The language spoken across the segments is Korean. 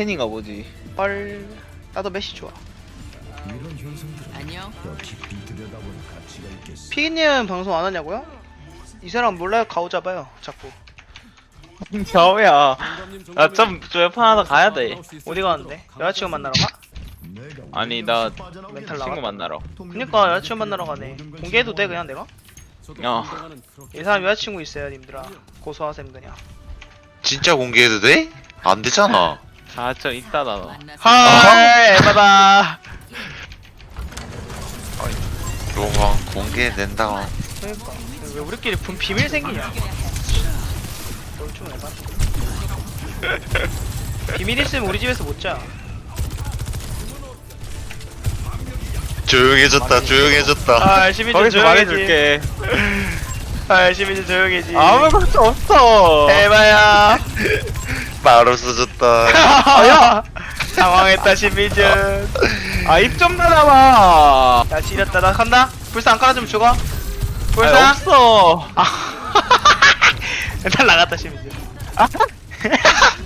팬인가 보지. 헐 나도 메시 좋아 이런 현상들은 안녕. 더 가치가 있겠어. 피기님 방송 안 하냐고요? 이 사람 몰라요 가오 잡아요 자꾸 겨우야. 나좀 조회판 하나 가야 돼. 어디 가는데? 여자친구 만나러 가? 내가 아니, 나 멘탈 친구 나갔다. 만나러. 그니까 여자친구 만나러 가네 공개해도 돼 그냥 내가? 어. 이 사람 여자친구 있어요 님들아 고소하셈 그냥 진짜 공개해도 돼? 안 되잖아. 아, 저 이따다 너. 헐 에바다 요거 공개된다고. 그니까 왜 우리끼리 분 비밀 생기냐 에바 비밀 있으면 우리 집에서 못 자 조용해졌다, 조용해졌다. 아 거기서 조용해지 말해줄게. 아 시민들 조용해지 아무것도 없어. 에바야 말 없어졌다. 아야! 당황했다 시민준. 아, 입 좀 닫아봐. 야 지렸다. 나 간다. 불사 안 깔아주면 죽어. 아, 불사 없어. 아. 멘탈 나갔다 시민준.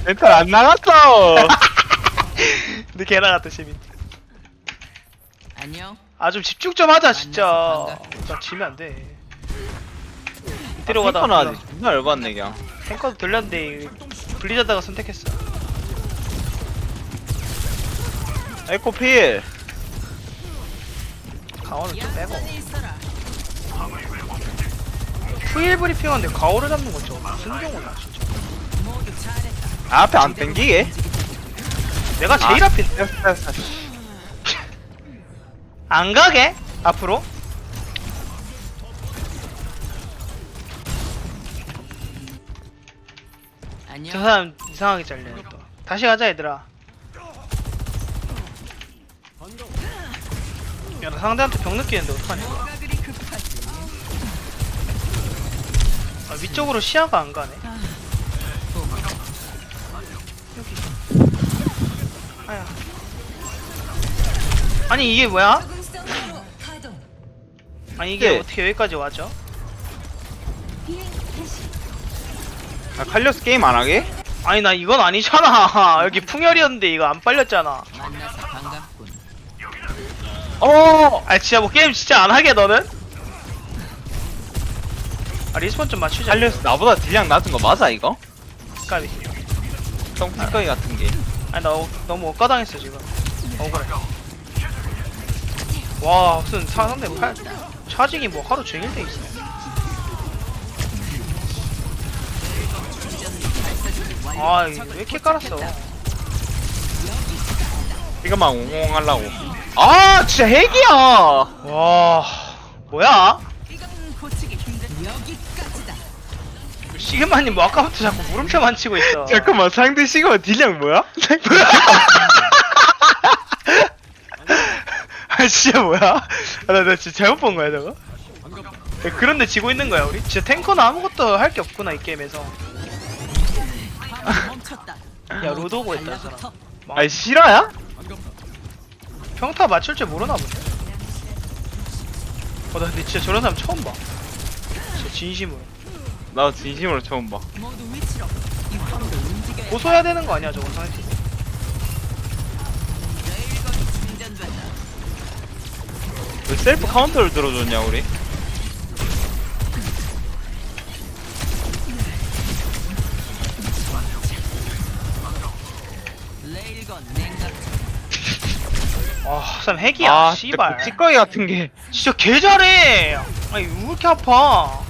멘탈 안 나갔어. 근데 개 나갔다 시민준. 안녕. 아 좀 집중 좀 하자 진짜. 나 지면 안돼. 이대로 가다 탱커는 아직 존나 열받네, 그냥. 탱커도 들렸는데 블리자드가 선택했어 에코 필. 강원은 좀 빼고. 후일 브리핑한데 가오를 잡는 건 진짜 무슨 경우야 진짜. 앞에 안 땡기게? 내가 제일 아. 앞에. 안 가게? 앞으로? 저. 사람 이상하게 잘리네 또 다시 가자 얘들아 야 나 상대한테 병 느끼는데 어떡하냐? 아, 위쪽으로 시야가 안 가네 여기 아야 아니 이게 뭐야? 아니 이게 네. 어떻게 여기까지 와죠? 아, 칼리오스 게임 안 하게? 아니 나 이건 아니잖아 여기 풍열이었는데 이거 안 빨렸잖아 만나서 반갑군. 어! 아 진짜 뭐 게임 진짜 안 하게 너는? 아 리스폰 좀 맞추자 칼리오스 나보다 딜량 낮은 거 맞아, 이거? 까비 똥찌꺼기 같은 게. 아니 나 어, 너무 억까당했어 지금 억울해 와 무슨 사- 상대 팔 차징이 뭐 하루 종일 돼 있어 아 이거 왜 이렇게 깔았어 이거만 옹옹 하려고. 아, 진짜 핵이야! 와 뭐야? 시그마님 뭐 아까부터 자꾸 물음표만 치고 있어 잠깐만, 상대 시그마 딜량 뭐야? 아 진짜 뭐야? 아, 나, 나 진짜 잘못 본 거야 저거? 야, 그런데 지고 있는 거야 우리? 진짜 탱커는 아무것도 할 게 없구나 이 게임에서. 야 로드오고 했다 이 사람. 아니, 실화야? 평타 맞출 줄 모르나 보네 어나 근데 진짜 저런 사람 처음 봐 진짜 진심으로 나 진심으로 처음 봐. 고소해야 되는 거 아니야 저건 상대. 왜 셀프 카운터를 들어줬냐, 우리? 와 사람 핵이야 아, 씨발 진짜 찌꺼기 같은 게. 진짜 개 잘해 아니 왜 이렇게 아파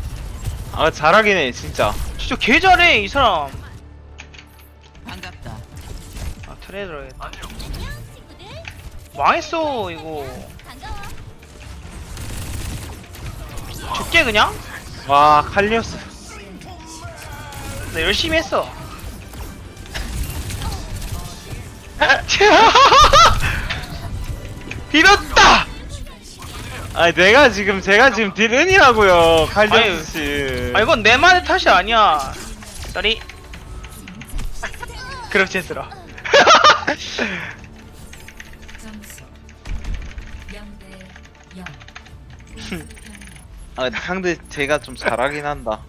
아, 잘하긴 해, 진짜. 진짜 개 잘해 이 사람 반갑다. 아 트레 들어야겠다 망했어 이거 줄게 그냥? 와, 칼리오스. 나 열심히 했어 비볐다! 아니, 내가 지금, 제가 지금 딜은이라고요 칼리오스 씨. 아 이건 내 말의 탓이 아니야 쏘리 그렇지 했으라 아, 상대 제가 좀 잘하긴 한다.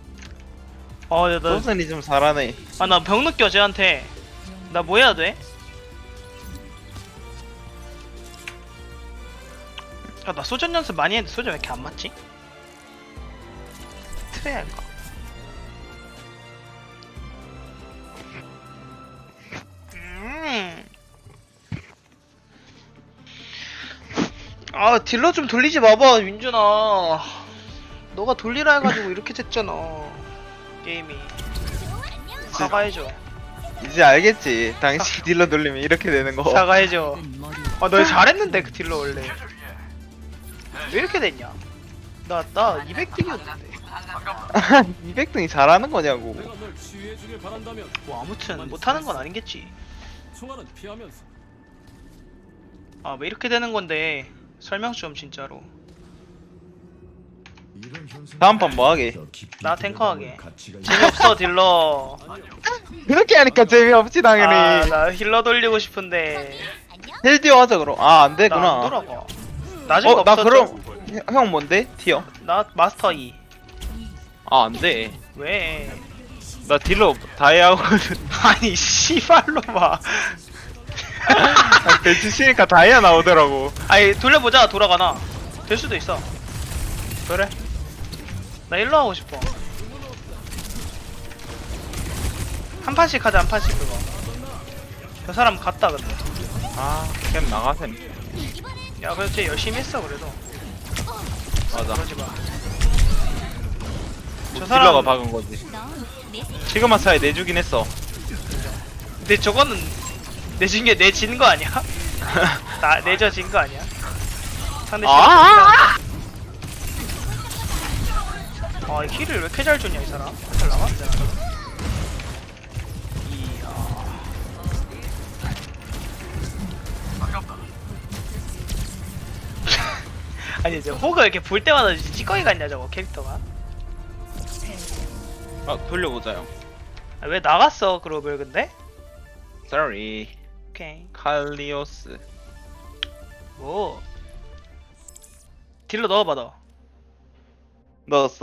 어나 소선이 좀 잘하네. 아, 나 병 느껴 쟤한테 나 뭐 해야 돼? 야, 나 소전 연습 많이 했는데 소전 왜 이렇게 안 맞지? 트레 할까? 음. 아 딜러 좀 돌리지 마봐 윤준아 너가 돌리라 해가지고 이렇게 됐잖아 게임이 사과해줘 이제 알겠지. 당신 딜러 돌리면 이렇게 되는 거. 사과해줘 은 머리 아너 잘했는데 그 딜러 원래 왜 이렇게 됐냐? 나 나 200등이었는데. 200등이 잘하는 거냐고. 내가 널 치유해주길 바란다면 뭐 아무튼 못하는 건 아니겠지. 총알은 피하면서. 아 왜 이렇게 되는 건데? 설명 좀 진짜로. 이런 현상들은 다음 판 뭐 하게? 나 탱커 하게. 들여다볼 가치가 있- 재미없어 딜러. 그렇게 하니까 재미없지 당연히. 아나 힐러 돌리고 싶은데. 헬디어 하자 그럼. 아안나 되구나. 안 돌아가 나 지금 어나 없었죠? 그럼 형- 형 뭔데? 티어? 나 마스터 2 아 안 돼. 왜? 나 딜러 다이아거든. 아니 씨발로 봐 배치 치니까 다이아 나오더라고. 아니 돌려보자 돌아가나 될 수도 있어 그래 나 일로 하고 싶어 한 판씩 하자 한 판씩 그거 저 사람 갔다 근데 아 그냥 나가셈. 야 그래도 쟤 열심히 했어 그래도 맞아. 그러지 마. 저 딜러가 사람 박은 거지. 지금만 차에 내주긴 했어. 근데 저거는 내진 게 내진 거 아니야? 나 내져 진 거 아니야? 상대 아! 아, 이 힐을 왜 이렇게 잘 주냐 이 사람? 잘 나갔네. 이 아니 이제 호그 이렇게 볼 때마다 찌꺼기 같냐 저거 캐릭터가? 아 돌려보자요. 아, 왜 나갔어 그로블 근데? Sorry. 오케이. 칼리오스. 뭐 딜러 넣어봐 너. 넣었어.